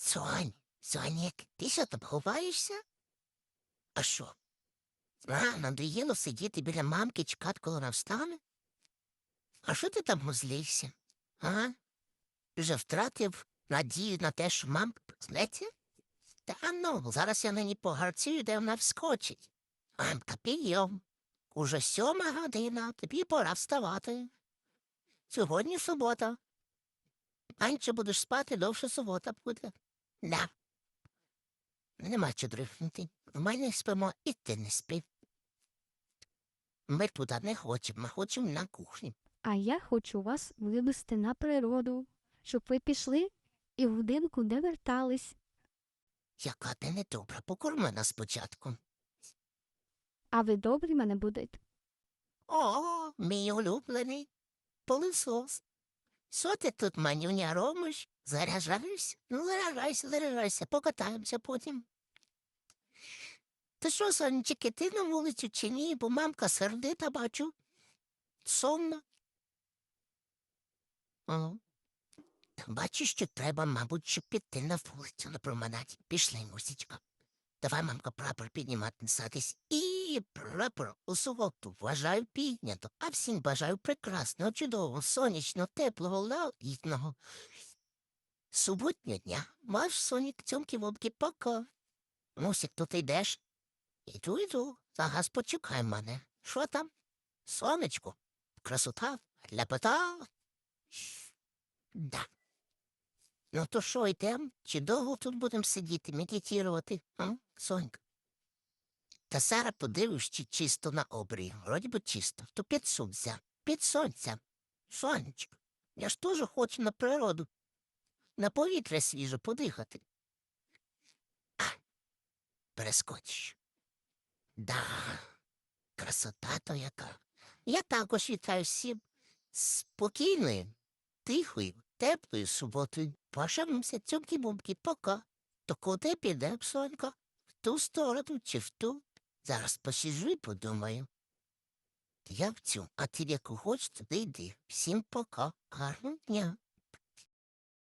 Сонь, Сонік, ти що там ховаєшся? А що? А, надоїло сидіти біля мамки, чекати, коли вона встане? А що ти там музлівся? А? Вже втратив надію на те, що мамка проснеться? Та ну, зараз я нині погарцюю, де вона вскочить. Мамка, підйом. Уже сьома година, тобі пора вставати. Сьогодні субота. Менше будеш спати, довше субота буде. Да. Нема що дрифнути. В мене спимо, і ти не спи. Ми туди не хочемо, ми хочемо на кухні. А я хочу вас вивезти на природу, щоб ви пішли і в будинку не вертались. Яка ти недобра, покорми нас спочатку. А ви добрі мене будете. О, мій улюблений пилисос. Що тут, манюня, робиш? Заряджаєшся? Ну, заряджайся, заряджайся, покатаємося потім. Ти що, сонечки, ти на вулицю чи ні, бо мамка сердита, бачу. Сонна. Бачу, що треба, мабуть, щоб піти на вулицю на променаді. Пішли, мусічка. Давай, мамка, прапор піднімати, несатись. І прапор у суботу вважаю піднято, а всім бажаю прекрасного, чудового, сонячного, теплого, лагідного. Суботнього дня. Ваш сонік цьомки вовки пока. Мусик, тут йдеш? Іду, іду. Зараз почекай мене. Що там? Сонечко. Красота, ляпота. Да. Ну то що, йдем? Чи довго тут будемо сидіти, медитувати? М? Сонька. Та зараз подивиш, чи чисто на обрії. Вроді би чисто. То під сонця. Під сонця. Сонечко. Я ж теж хочу на природу. На повітря свіже подихати. А, перескочиш. Да, красота то яка. Я також вітаю всім спокійною, тихою, теплою суботою. Пошамся цьомки-бумки, пока. То куди піде, сонька? В ту сторону чи в ту? Зараз посиджу і подумаю. Я в цю, а ти яку хочеш, туди йди. Всім пока. Гарного дня.